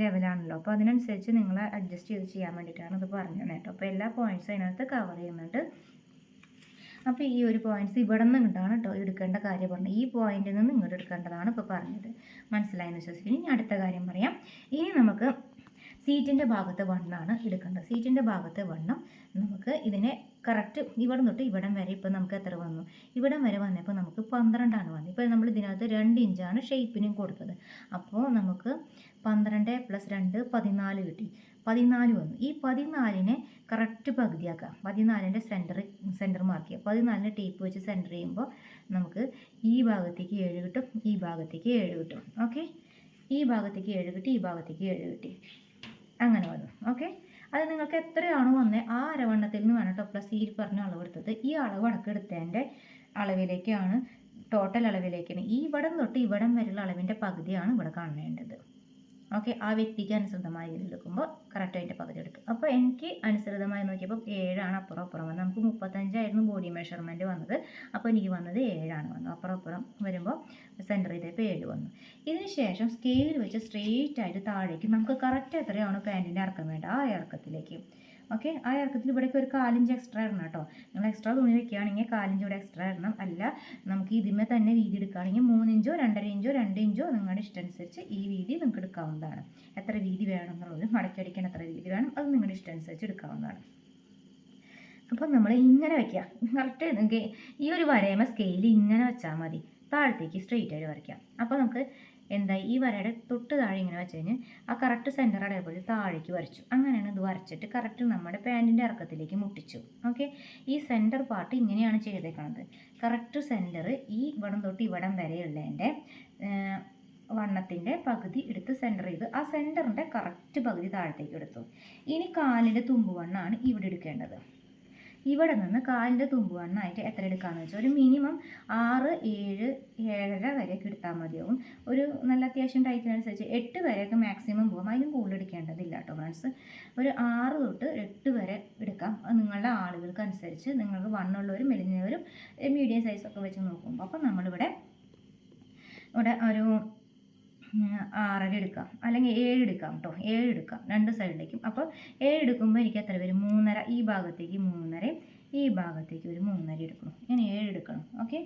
ലെവലാണല്ലോ അപ്പോൾ അതിനനുസരിച്ച് നിങ്ങൾ അഡ്ജസ്റ്റ് ചെയ്ത് ചെയ്യാൻ വേണ്ടിയിട്ടാണ് ഇത് പറഞ്ഞു തന്നെ കേട്ടോ അപ്പോൾ എല്ലാ പോയിന്റ്സും അതിനകത്ത് കവർ ചെയ്യുന്നുണ്ട്. അപ്പോൾ ഈ ഒരു പോയിന്റ്സ് ഇവിടെ നിന്ന് ഇങ്ങോട്ടാണ് കേട്ടോ എടുക്കേണ്ട കാര്യം പറഞ്ഞത്. ഈ പോയിന്റിൽ നിന്ന് ഇങ്ങോട്ട് എടുക്കേണ്ടതാണ് ഇപ്പോൾ പറഞ്ഞത്. മനസ്സിലായെന്ന് വിശ്വസിക്കുന്നു. ഇനി അടുത്ത കാര്യം പറയാം. ഇനി നമുക്ക് സീറ്റിന്റെ ഭാഗത്തെ വണ്ണാണ് എടുക്കേണ്ടത്. സീറ്റിന്റെ ഭാഗത്തെ വണ്ണം നമുക്ക് ഇതിനെ കറക്റ്റ് ഇവിടം തൊട്ട് ഇവിടം വരെ ഇപ്പോൾ നമുക്ക് എത്ര വന്നു? ഇവിടം വരെ വന്നപ്പോൾ നമുക്ക് പന്ത്രണ്ടാണ് വന്നത്. ഇപ്പോൾ നമ്മൾ ഇതിനകത്ത് രണ്ട് ഇഞ്ചാണ് ഷേപ്പിനും കൊടുത്തത്. അപ്പോൾ നമുക്ക് പന്ത്രണ്ട് പ്ലസ് രണ്ട് പതിനാല് കിട്ടി. പതിനാല് വന്നു. ഈ പതിനാലിനെ കറക്റ്റ് പകുതിയാക്കാം. പതിനാലിന്റെ സെന്റർ സെന്റർ മാർക്ക് ചെയ്യുക പതിനാലിന് ടേപ്പ് വെച്ച് സെന്റർ ചെയ്യുമ്പോൾ നമുക്ക് ഈ ഭാഗത്തേക്ക് ഏഴ് കിട്ടും ഈ ഭാഗത്തേക്ക് ഏഴ് കിട്ടും. ഓക്കെ ഈ ഭാഗത്തേക്ക് ഏഴ് കിട്ടി ഈ ഭാഗത്തേക്ക് ഏഴ് കിട്ടി. അങ്ങനെ വന്നു. ഓക്കെ അത് നിങ്ങൾക്ക് എത്രയാണോ വന്നത് ആ അരവണ്ണത്തിൽ നിന്ന് വേണം കേട്ടോ പ്ലസ് ഈ പറഞ്ഞ അളവ് എടുത്തത്. ഈ അളവ് അടക്കെടുത്തതിന്റെ അളവിലേക്കാണ് ടോട്ടൽ അളവിലേക്കാണ് ഈ ഇവിടം തൊട്ട് ഇവിടം വരെയുള്ള അളവിന്റെ പകുതിയാണ് ഇവിടെ കാണേണ്ടത്. ഓക്കെ ആ വ്യക്തിക്ക് അനുസൃതമായ രീതിയിൽ എടുക്കുമ്പോൾ കറക്റ്റ് അതിന്റെ പകുതി എടുക്കും. അപ്പോൾ എനിക്ക് അനുസൃതമായി നോക്കിയപ്പോൾ ഏഴാണ് അപ്പുറം അപ്പുറം വന്നത്. നമുക്ക് മുപ്പത്തഞ്ചായിരുന്നു ബോഡി മെഷർമെന്റ് വന്നത്. അപ്പോൾ എനിക്ക് വന്നത് ഏഴാണ് വന്നത്. അപ്പുറം അപ്പുറം വരുമ്പോൾ സെന്റർ ചെയ്തപ്പോൾ ഏഴ് വന്നു. ഇതിന് ശേഷം സ്കെയിൽ വെച്ച് സ്ട്രെയിറ്റ് ആയിട്ട് താഴേക്ക് നമുക്ക് കറക്റ്റ് എത്രയാണോ പാന്റിന്റെ ഇറക്കം വേണ്ട ആ ഇറക്കത്തിലേക്ക്. ഓക്കെ ആ ഇറക്കത്തിൽ ഇവിടേക്ക് ഒരു കാലിഞ്ച് എക്സ്ട്രാ ഇടണം കേട്ടോ. നിങ്ങൾ എക്സ്ട്രാ തുണി വെക്കുകയാണെങ്കിൽ കാലിഞ്ച് ഇവിടെ എക്സ്ട്രാ ഇടണം. അല്ല നമുക്ക് ഇതിന്മേ തന്നെ വീതി എടുക്കുകയാണെങ്കിൽ മൂന്നിഞ്ചോ രണ്ടര ഇഞ്ചോ രണ്ട് ഇഞ്ചോ നിങ്ങളുടെ ഇഷ്ടം അനുസരിച്ച് ഈ വീതി നിങ്ങൾക്ക് എടുക്കാവുന്നതാണ്. എത്ര വീതി വേണം എന്നുള്ളത് മടക്കടിക്കാൻ എത്ര വീതി വേണം അത് നിങ്ങളുടെ ഇഷ്ടം അനുസരിച്ച് എടുക്കാവുന്നതാണ്. അപ്പം നമ്മൾ ഇങ്ങനെ വയ്ക്കുക കറക്റ്റ് ഈ ഒരു വരയമ സ്കെയിൽ ഇങ്ങനെ വെച്ചാൽ മതി. താഴത്തേക്ക് സ്ട്രെയിറ്റ് ആയിട്ട് വരയ്ക്കാം. അപ്പോൾ നമുക്ക് എന്താ ഈ വരയുടെ തൊട്ട് താഴെ ഇങ്ങനെ വെച്ച് കഴിഞ്ഞാൽ ആ കറക്റ്റ് സെന്റർ അതേപോലെ താഴേക്ക് വരച്ചു. അങ്ങനെയാണ് ഇത് വരച്ചിട്ട് കറക്റ്റ് നമ്മുടെ പാന്റിന്റെ ഇറക്കത്തിലേക്ക് മുട്ടിച്ചു. ഓക്കെ ഈ സെന്റർ പാർട്ട് ഇങ്ങനെയാണ് ചെയ്തേക്കുന്നത് കറക്റ്റ് സെന്റർ ഈ ഇവിടം തൊട്ട് ഇവിടം വരെയുള്ളതിന്റെ വണ്ണത്തിന്റെ പകുതി എടുത്ത് സെന്റർ ചെയ്ത് ആ സെന്ററിന്റെ കറക്റ്റ് പകുതി താഴത്തേക്ക് എടുത്തു. ഇനി കാലിന്റെ തുമ്പുവണ്ണാണ് ഇവിടെ എടുക്കേണ്ടത്. ഇവിടെ നിന്ന് കാലിന്റെ തുമ്പുവണ്ണായിട്ട് എത്ര എടുക്കാമെന്ന് വെച്ചാൽ ഒരു മിനിമം ആറ് ഏഴ് ഏഴര വരെയൊക്കെ എടുത്താൽ മതിയാവും. ഒരു നല്ല അത്യാവശ്യം ടൈറ്റിനനുസരിച്ച് എട്ട് വരെയൊക്കെ മാക്സിമം പോകും അതിനും കൂടുതൽ എടുക്കേണ്ടതില്ല കേട്ടോ ഫ്രണ്ട്സ് ഒരു ആറ് തൊട്ട് എട്ട് വരെ എടുക്കാം. നിങ്ങളുടെ ആളുകൾക്ക് അനുസരിച്ച് നിങ്ങൾക്ക് വണ്ണുള്ളവരും മെലിഞ്ഞവരും മീഡിയം സൈസൊക്കെ വെച്ച് നോക്കുമ്പോൾ അപ്പം നമ്മളിവിടെ ഇവിടെ ഒരു ആറര എടുക്കാം. അല്ലെങ്കിൽ ഏഴ് എടുക്കാം കേട്ടോ ഏഴ് എടുക്കാം. രണ്ട് സൈഡിലേക്കും. അപ്പോൾ ഏഴ് എടുക്കുമ്പോൾ എനിക്ക് എത്ര വരും? മൂന്നര. ഈ ഭാഗത്തേക്ക് മൂന്നര ഈ ഭാഗത്തേക്ക് ഒരു മൂന്നര എടുക്കണം. ഞാൻ ഏഴ് എടുക്കണം. ഓക്കെ?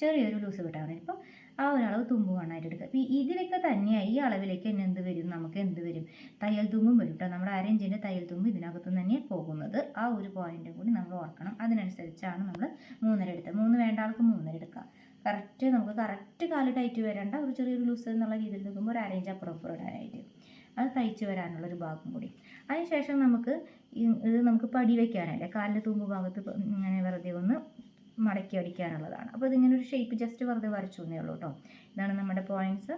ചെറിയൊരു ലൂസ് കിട്ടാൻ വേണ്ടി ഇപ്പോൾ ആ ഒരളവ് തുമ്പ് വേണമായിട്ട് എടുക്കുക അപ്പോൾ ഇതിലൊക്കെ തന്നെയാണ് ഈ അളവിലേക്ക് തന്നെ എന്ത് വരും? നമുക്ക് എന്ത് വരും? തയ്യൽ തുമ്പും വരും കേട്ടോ നമ്മുടെ അരഞ്ചിന്റെ തയ്യൽ തുമ്പ് ഇതിനകത്ത് തന്നെ പോകുന്നത്. ആ ഒരു പോയിന്റും കൂടി നമ്മൾ ഓർക്കണം. അതിനനുസരിച്ചാണ് നമ്മൾ മൂന്നര എടുത്തത്. മൂന്ന് വേണ്ട ആൾക്ക് മൂന്നര എടുക്കുക കറക്റ്റ് നമുക്ക് കറക്റ്റ് കാൽ ടൈറ്റ് വരേണ്ട ഒരു ചെറിയൊരു ലൂസ് എന്നുള്ള രീതിയിൽ നിൽക്കുമ്പോൾ ഒരു അരേഞ്ച് അപ്പുറം അപ്പുറം ഇടാനായിട്ട്. അത് തയ്ച്ച് വരാനുള്ളൊരു ഭാഗം കൂടി. അതിനുശേഷം നമുക്ക് ഇത് നമുക്ക് പടി വെക്കാനല്ലേ കാലിന്റെ തൂമ്പ് ഭാഗത്ത് ഇങ്ങനെ വെറുതെ ഒന്ന് മടക്കി അടിക്കാനുള്ളതാണ്. അപ്പോൾ ഇതിങ്ങനെ ഒരു ഷേപ്പ് ജസ്റ്റ് വെറുതെ വരച്ചു എന്നേ ഉള്ളൂ കേട്ടോ ഇതാണ് നമ്മുടെ പോയിന്റ്സ്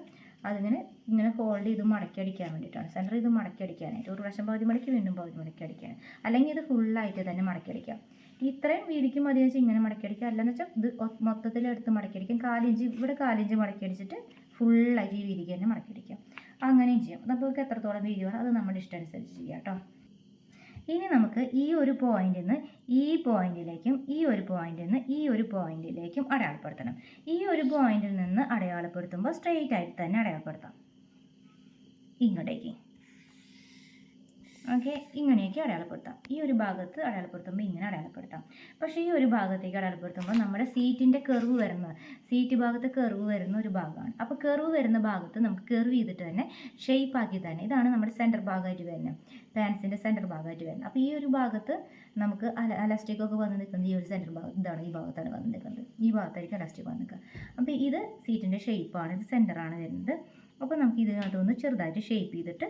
അതിങ്ങനെ ഇങ്ങനെ ഹോൾഡ് ചെയ്ത് മടക്കി അടിക്കാൻ വേണ്ടിയിട്ടാണ്. സെന്റർ ഇത് മടക്കി അടിക്കാനായിട്ട്. ഒരു പ്രാവശ്യം പകുതി മടക്കി വീണ്ടും പകുതി മടക്കി അടിക്കാൻ. അല്ലെങ്കിൽ ഇത് ഫുള്ളായിട്ട് തന്നെ മടക്കി അടിക്കാം. ഇത്രയും വീതിക്ക് മതി വെച്ചാൽ ഇങ്ങനെ മടക്കി അല്ല അല്ലെന്ന് വെച്ചാൽ ഇത് മൊത്തത്തിൽ എടുത്ത് മടക്കി അടിക്കാം കാലിഞ്ച് ഇവിടെ കാലിഞ്ച് മടക്കി അടിച്ചിട്ട് ഫുള്ളായിട്ട് ഈ വീതിക്ക് തന്നെ മടക്കി അടിക്കാം അങ്ങനെയും ചെയ്യാം. നമുക്ക് എത്രത്തോളം വീതി വേണം അത് നമ്മുടെ ഇഷ്ടം അനുസരിച്ച് ചെയ്യാം കേട്ടോ. ഇനി നമുക്ക് ഈ ഒരു പോയിന്റിൽ നിന്ന് ഈ പോയിന്റിലേക്കും ഈ ഒരു പോയിന്റിൽ നിന്ന് ഈ ഒരു പോയിന്റിലേക്കും അടയാളപ്പെടുത്തണം. ഈ ഒരു പോയിന്റിൽ നിന്ന് അടയാളപ്പെടുത്തുമ്പോൾ സ്ട്രെയിറ്റ് ആയിട്ട് തന്നെ അടയാളപ്പെടുത്താം. ഇങ്ങോട്ടേക്ക്. ഓക്കെ ഇങ്ങനെയൊക്കെ അടയാളപ്പെടുത്താം. ഈ ഒരു ഭാഗത്ത് അടയാളപ്പെടുത്തുമ്പോൾ ഇങ്ങനെ അടയാളപ്പെടുത്താം. പക്ഷേ ഈ ഒരു ഭാഗത്തേക്ക് അടയാളപ്പെടുത്തുമ്പോൾ നമ്മുടെ സീറ്റിന്റെ കെർവ് വരുന്ന സീറ്റ് ഭാഗത്ത് കെർവ് വരുന്ന ഒരു ഭാഗമാണ്. അപ്പോൾ കെർവ് വരുന്ന ഭാഗത്ത് നമുക്ക് കെർവ് ചെയ്തിട്ട് തന്നെ ഷേപ്പ് ആക്കി തന്നെ ഇതാണ് നമ്മുടെ സെന്റർ ഭാഗമായിട്ട് വരുന്നത്. പാൻസിന്റെ സെന്റർ ഭാഗമായിട്ട് വരുന്നത്. അപ്പോൾ ഈ ഒരു ഭാഗത്ത് നമുക്ക് അല അലാസ്റ്റിക് ഒക്കെ വന്ന് നിൽക്കുന്നത് ഈ ഒരു സെന്റർ ഭാഗം ഇതാണ് ഈ ഭാഗത്താണ് വന്ന് നിൽക്കുന്നത്. ഈ ഭാഗത്തായിരിക്കും അലാസ്റ്റിക് വന്ന് നിൽക്കുക. അപ്പോൾ ഇത് സീറ്റിന്റെ ഷേപ്പാണ് ഇത് സെന്ററാണ് വരുന്നത്. അപ്പോൾ നമുക്ക് ഇതിനകത്തൊന്ന് ചെറുതായിട്ട് ഷേപ്പ് ചെയ്തിട്ട്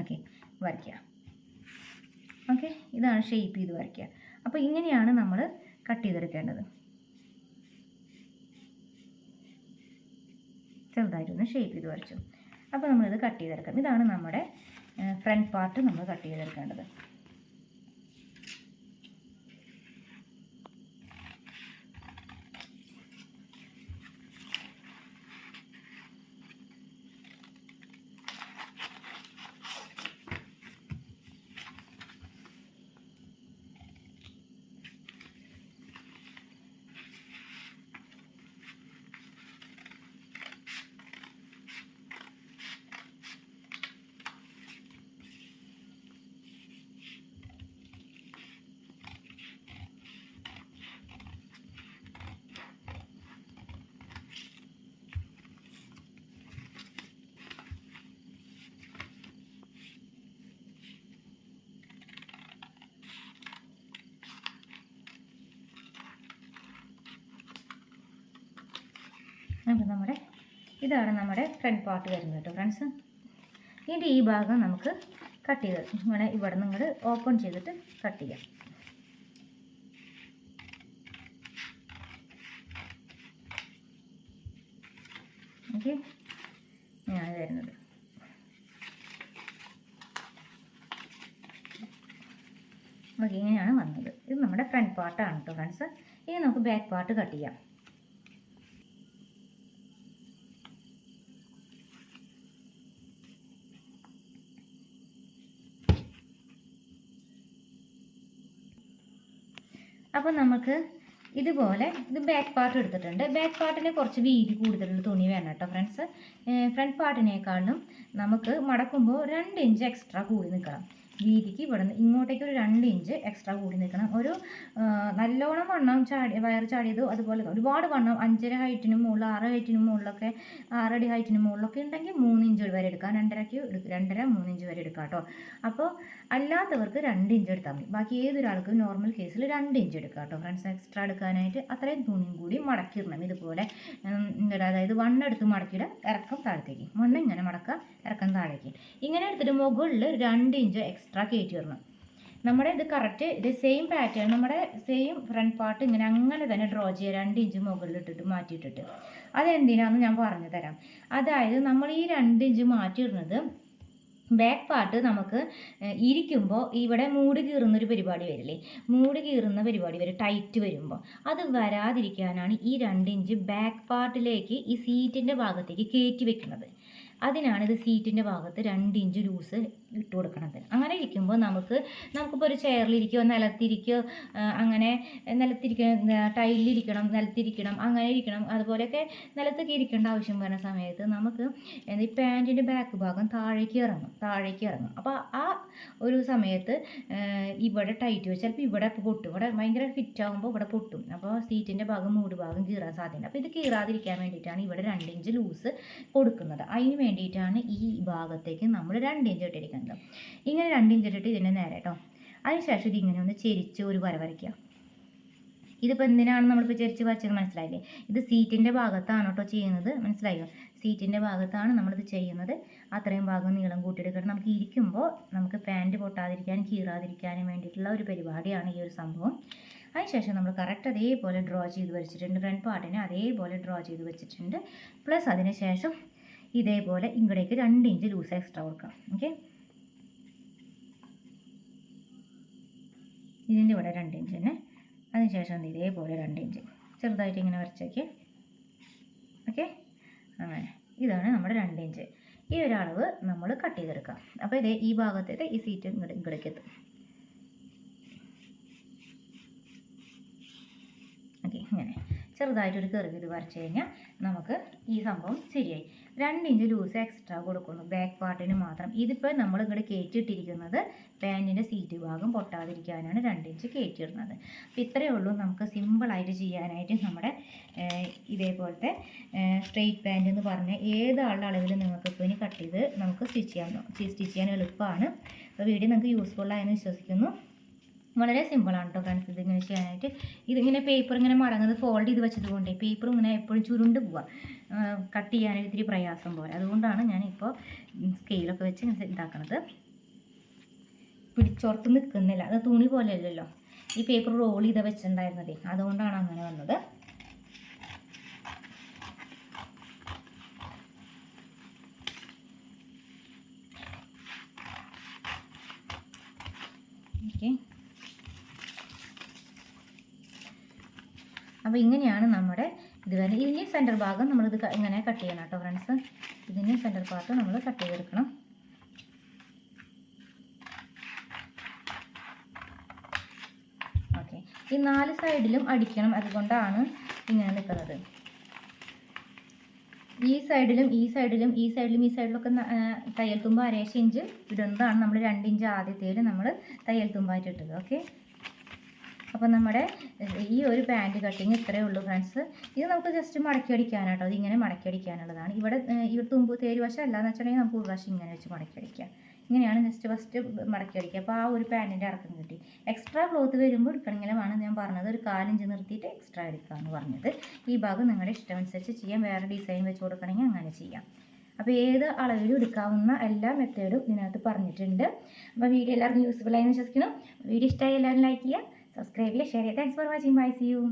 ഓക്കെ വരയ്ക്കുക. ഓക്കെ ഇതാണ് ഷേപ്പ് ചെയ്ത് വരയ്ക്കുക. അപ്പോൾ ഇങ്ങനെയാണ് നമ്മൾ കട്ട് ചെയ്തെടുക്കേണ്ടത്. ചെറുതായിട്ടൊന്ന് ഷേപ്പ് ചെയ്ത് വരച്ചു. അപ്പോൾ നമ്മളിത് കട്ട് ചെയ്തെടുക്കാം. ഇതാണ് നമ്മുടെ ഫ്രണ്ട് പാർട്ട് നമ്മൾ കട്ട് ചെയ്തെടുക്കേണ്ടത്. അപ്പോൾ നമ്മുടെ ഇതാണ് നമ്മുടെ ഫ്രണ്ട് പാർട്ട് വരുന്നത് കേട്ടോ ഫ്രണ്ട്സ് ഇതിന്റെ ഈ ഭാഗം നമുക്ക് കട്ട് ചെയ്ത് ഇങ്ങനെ ഇവിടെ ഇങ്ങോട്ട് ഓപ്പൺ ചെയ്തിട്ട് കട്ട് ചെയ്യാം. ഓക്കെ ഞാൻ വരുന്നത്. ഓക്കെ ഇങ്ങനെയാണ് വന്നത്. ഇത് നമ്മുടെ ഫ്രണ്ട് പാർട്ടാണ് കേട്ടോ ഫ്രണ്ട്സ് ഇനി നമുക്ക് ബാക്ക് പാർട്ട് കട്ട് ചെയ്യാം. അപ്പോൾ നമുക്ക് ഇതുപോലെ ഇത് ബാക്ക് പാർട്ട് എടുത്തിട്ടുണ്ട്. ബാക്ക് പാർട്ടിന് കുറച്ച് വീതി കൂടുതലുള്ള തുണി വേണം കേട്ടോ ഫ്രണ്ട്സ് ഫ്രണ്ട് പാർട്ടിനേക്കാളും നമുക്ക് മടക്കുമ്പോൾ രണ്ട് ഇഞ്ച് എക്സ്ട്രാ കൂടി നിൽക്കണം വീതിക്ക് ഇവിടെ നിന്ന് ഇങ്ങോട്ടേക്ക് ഒരു രണ്ട് ഇഞ്ച് എക്സ്ട്രാ കൂടി നിൽക്കണം. ഒരു നല്ലോണം വണ്ണം ചാടി വയർ ചാടിയതോ അതുപോലെ ഒരുപാട് വണ്ണം അഞ്ചര ഹൈറ്റിന് മുകളിൽ ആറ് ഹൈറ്റിന് മുകളിലൊക്കെ ആറടി ഹൈറ്റിന് മുകളിലൊക്കെ ഉണ്ടെങ്കിൽ മൂന്ന് ഇഞ്ച് വരെ എടുക്കാം. രണ്ടരയ്ക്ക് രണ്ടര മൂന്ന് ഇഞ്ച് വരെ എടുക്കാം കേട്ടോ. അപ്പോൾ അല്ലാത്തവർക്ക് രണ്ട് ഇഞ്ച് എടുത്താൽ മതി. ബാക്കി ഏതൊരാൾക്കും നോർമൽ കേസിൽ രണ്ട് ഇഞ്ച് എടുക്കാം കേട്ടോ. ഫ്രണ്ട്സ് എക്സ്ട്രാ എടുക്കാനായിട്ട് അത്രയും തുണിയും കൂടി മടക്കിയിടണം. ഇതുപോലെ എന്താ അതായത് വണ്ണെടുത്ത് മടക്കിയിട. ഇറക്കം താഴത്തേക്ക്. വണ്ണം ഇങ്ങനെ മടക്കുക ഇറക്കം താഴേക്ക്. ഇങ്ങനെ എടുത്തിട്ട് മുകളിൽ രണ്ട് ഇഞ്ച് എക്സ്ട്രാ കയറ്റി വരണം നമ്മുടെ ഇത് കറക്റ്റ് ഇത് സെയിം പാറ്റേൺ നമ്മുടെ സെയിം ഫ്രണ്ട് പാർട്ട് ഇങ്ങനെ അങ്ങനെ തന്നെ ഡ്രോ ചെയ്യുക രണ്ട് ഇഞ്ച് മുകളിലിട്ടിട്ട് മാറ്റിയിട്ടിട്ട്. അതെന്തിനാന്ന് ഞാൻ പറഞ്ഞു തരാം. അതായത് നമ്മൾ ഈ രണ്ട് ഇഞ്ച് മാറ്റിയിടുന്നത് ബാക്ക് പാർട്ട് നമുക്ക് ഇരിക്കുമ്പോൾ ഇവിടെ മൂട് കീറുന്നൊരു പരിപാടി വരില്ലേ? മൂട് കീറുന്ന പരിപാടി വരും ടൈറ്റ് വരുമ്പോൾ അത് വരാതിരിക്കാനാണ് ഈ രണ്ട് ഇഞ്ച് ബാക്ക് പാർട്ടിലേക്ക് ഈ സീറ്റിന്റെ ഭാഗത്തേക്ക് കയറ്റി വെക്കുന്നത്. അതിനാണ് ഇത് സീറ്റിന്റെ ഭാഗത്ത് രണ്ട് ഇഞ്ച് ലൂസ് ഇട്ട് കൊടുക്കണത്. അങ്ങനെ ഇരിക്കുമ്പോൾ നമുക്ക് നമുക്കിപ്പോൾ ഒരു ചെയറിലിരിക്കുകയോ നിലത്തിരിക്കുകയോ അങ്ങനെ നിലത്തിരിക്കണം ടൈലിരിക്കണം നിലത്തിരിക്കണം അങ്ങനെ ഇരിക്കണം. അതുപോലെയൊക്കെ നിലത്തൊക്കെ ഇരിക്കേണ്ട ആവശ്യം വരുന്ന സമയത്ത് നമുക്ക് ഈ പാന്റിന്റെ ബാക്ക് ഭാഗം താഴേക്ക് ഇറങ്ങും താഴേക്ക് ഇറങ്ങും. അപ്പോൾ ആ ഒരു സമയത്ത് ഇവിടെ ടൈറ്റ് വെച്ചാൽ ചിലപ്പോൾ ഇവിടെ പൊട്ടും. ഇവിടെ ഭയങ്കര ഫിറ്റ് ആകുമ്പോൾ ഇവിടെ പൊട്ടും. അപ്പോൾ സീറ്റിന്റെ ഭാഗം മൂട് ഭാഗം കീറാൻ സാധ്യത അപ്പോൾ ഇത് കീറാതിരിക്കാൻ വേണ്ടിയിട്ടാണ് ഇവിടെ രണ്ട് ഇഞ്ച് ലൂസ് കൊടുക്കുന്നത്. അതിന് വേണ്ടിയിട്ടാണ് ഈ ഭാഗത്തേക്ക് നമ്മൾ രണ്ട് ഇഞ്ച് ഇട്ടിരിക്കുന്നത്. ഇങ്ങനെ രണ്ട് ഇഞ്ച് ഇട്ടിട്ട് ഇതിന്റെ നേരെ കേട്ടോ അതിനുശേഷം ഇത് ഇങ്ങനെ ഒന്ന് ചെരിച്ച് ഒരു വര വരയ്ക്കുക. ഇതിപ്പോൾ എന്തിനാണ് നമ്മളിപ്പോൾ ചെരിച്ച് വരച്ചത് മനസ്സിലായില്ലേ? ഇത് സീറ്റിന്റെ ഭാഗത്താണ് കേട്ടോ ചെയ്യുന്നത്. മനസ്സിലായോ? സീറ്റിന്റെ ഭാഗത്താണ് നമ്മളിത് ചെയ്യുന്നത്. അത്രയും ഭാഗം നീളം കൂട്ടിയെടുക്കണം. നമുക്ക് ഇരിക്കുമ്പോൾ നമുക്ക് പാന്റ് പൊട്ടാതിരിക്കാനും കീറാതിരിക്കാനും വേണ്ടിയിട്ടുള്ള ഒരു പരിപാടിയാണ് ഈ ഒരു സംഭവം. അതിനുശേഷം നമ്മൾ കറക്റ്റ് അതേപോലെ ഡ്രോ ചെയ്ത് വെച്ചിട്ടുണ്ട് ഫ്രണ്ട് പാർട്ടിനെ അതേപോലെ ഡ്രോ ചെയ്ത് വെച്ചിട്ടുണ്ട് പ്ലസ് അതിന് ശേഷം ഇതേപോലെ ഇങ്ങടേക്ക് രണ്ട് ഇഞ്ച് ലൂസ് എക്സ്ട്രാ കൊടുക്കാം. ഓക്കെ ഇതിന്റെ ഇവിടെ രണ്ട് ഇഞ്ച് തന്നെ. അതിനുശേഷം ഇതേപോലെ രണ്ട് ഇഞ്ച്. ചെറുതായിട്ട് ഇങ്ങനെ വരച്ചേക്ക്. ഓക്കെ അങ്ങനെ. ഇതാണ് നമ്മുടെ രണ്ട് ഇഞ്ച്. ഈ ഒരളവ് നമ്മൾ കട്ട് ചെയ്തെടുക്കാം. അപ്പോൾ ഇതേ ഈ ഭാഗത്തേക്ക് ഈ സീറ്റ് ഇങ്ങോട്ട് ഇങ്ങോട്ടേക്ക് എത്തും. ഓക്കെ ഇങ്ങനെ. ചെറുതായിട്ടൊരു കെറിവ് ഇത് വരച്ച് കഴിഞ്ഞാൽ നമുക്ക് ഈ സംഭവം ശരിയായി. രണ്ട് ഇഞ്ച് ലൂസ് എക്സ്ട്രാ കൊടുക്കുന്നു. ബാക്ക് പാർട്ടിന് മാത്രം. ഇതിപ്പോൾ നമ്മൾ ഇങ്ങോട്ട് കയറ്റിയിട്ടിരിക്കുന്നത് പാന്റിന്റെ സീറ്റ് ഭാഗം പൊട്ടാതിരിക്കാനാണ് രണ്ട് ഇഞ്ച് കയറ്റിയിടുന്നത് അപ്പോൾ ഇത്രയേ ഉള്ളൂ. നമുക്ക് സിമ്പിളായിട്ട് ചെയ്യാനായിട്ട് നമ്മുടെ ഇതേപോലത്തെ സ്ട്രെയിറ്റ് പാന്റ് എന്ന് പറഞ്ഞ ഏത് ആളുടെ അളവിൽ നിങ്ങൾക്ക് ഇപ്പോൾ ഇനി കട്ട് ചെയ്ത് നമുക്ക് സ്റ്റിച്ച് ചെയ്യാൻ സ്റ്റിച്ച് ചെയ്യാൻ എളുപ്പമാണ് അപ്പോൾ വീഡിയോ നിങ്ങൾക്ക് യൂസ്ഫുൾ ആയെന്ന് വിശ്വസിക്കുന്നു. വളരെ സിമ്പിളാണ് കേട്ടോ ഫ്രണ്ട്സ് ഇതിങ്ങനെ ചെയ്യാനായിട്ട് ഇതിങ്ങനെ പേപ്പർ ഇങ്ങനെ മടങ്ങുന്നത് ഫോൾഡ് ചെയ്ത് വെച്ചത് കൊണ്ടേ പേപ്പർ ഇങ്ങനെ എപ്പോഴും ചുരുണ്ട് പോവുക കട്ട് ചെയ്യാൻ ഇത്തിരി പ്രയാസം പോലെ. അതുകൊണ്ടാണ് ഞാനിപ്പോൾ സ്കെയിലൊക്കെ വെച്ച് ഇതാക്കണത്. പിടിച്ചോർത്ത് നിൽക്കുന്നില്ല അത് തുണി പോലെ അല്ലല്ലോ. ഈ പേപ്പർ റോൾ ചെയ്ത് വെച്ചിട്ടുണ്ടായിരുന്നതേ. അതുകൊണ്ടാണ് അങ്ങനെ വന്നത് ഓക്കെ അപ്പോൾ ഇങ്ങനെയാണ് നമ്മുടെ ഇത് വരുന്നത് ഇതിന്റെ സെന്റർ ഭാഗം നമ്മളിത് ഇങ്ങനെ കട്ട് ചെയ്യണം കേട്ടോ ഫ്രണ്ട്സ് ഇതിന്റെ സെന്റർ പാർട്ട് നമ്മൾ കട്ട് ചെയ്തെടുക്കണം. ഓക്കെ ഈ നാല് സൈഡിലും അടിക്കണം അതുകൊണ്ടാണ് ഇങ്ങനെ നിൽക്കുന്നത് ഈ സൈഡിലും ഈ സൈഡിലും ഈ സൈഡിലും ഈ സൈഡിലൊക്കെ തയ്യൽ തുമ്പ് അരേശ് ഇഞ്ച് ഇടുന്നതാണ് നമ്മൾ രണ്ട് ഇഞ്ച് ആദ്യത്തേൽ നമ്മൾ തയ്യൽ തുമ്പായിട്ട് ഇട്ടത്. ഓക്കെ അപ്പോൾ നമ്മുടെ ഈ ഒരു പാന്റ് കട്ടിങ് ഇത്രയേ ഉള്ളൂ ഫ്രണ്ട്സ് ഇത് നമുക്ക് ജസ്റ്റ് മടക്കി അടിക്കാനാട്ടോ. ഇതിങ്ങനെ മടക്കി അടിക്കാനുള്ളതാണ്. ഇവിടെ ഈ തുമ്പ് തേര് വശം അല്ലാന്ന് വെച്ചിട്ടുണ്ടെങ്കിൽ നമുക്ക് ഒരു വശം ഇങ്ങനെ വെച്ച് മടക്കി അടിക്കാം. ഇങ്ങനെയാണ് ജസ്റ്റ് ഫസ്റ്റ് മടക്കി അടിക്കുക. അപ്പോൾ ആ ഒരു പാന്റിന്റെ ഇറക്കം കിട്ടി. എക്സ്ട്രാ ക്ലോത്ത് വരുമ്പോൾ എടുക്കണമെങ്കിലുമാണ് ഞാൻ പറഞ്ഞത് ഒരു കാലിഞ്ച് നിർത്തിയിട്ട് എക്സ്ട്രാ എടുക്കാമെന്ന് പറഞ്ഞത്. ഈ ഭാഗം നിങ്ങളുടെ ഇഷ്ടമനുസരിച്ച് ചെയ്യാം. വേറെ ഡിസൈൻ വെച്ച് കൊടുക്കണമെങ്കിൽ അങ്ങനെ ചെയ്യാം. അപ്പോൾ ഏത് അളവിലും എടുക്കാവുന്ന എല്ലാ മെത്തേഡും ഇതിനകത്ത് പറഞ്ഞിട്ടുണ്ട്. അപ്പോൾ വീഡിയോ എല്ലാവർക്കും യൂസ്ഫുൾ ആയെന്ന് വിശ്വസിക്കുന്നു. വീഡിയോ ഇഷ്ടമായി എല്ലാവരും ലൈക്ക് ചെയ്യുക. സബ്സ്ക്രൈബ് ചെയ്യുക ഷെയർ ചെയ്യുക thanks for watching bye see you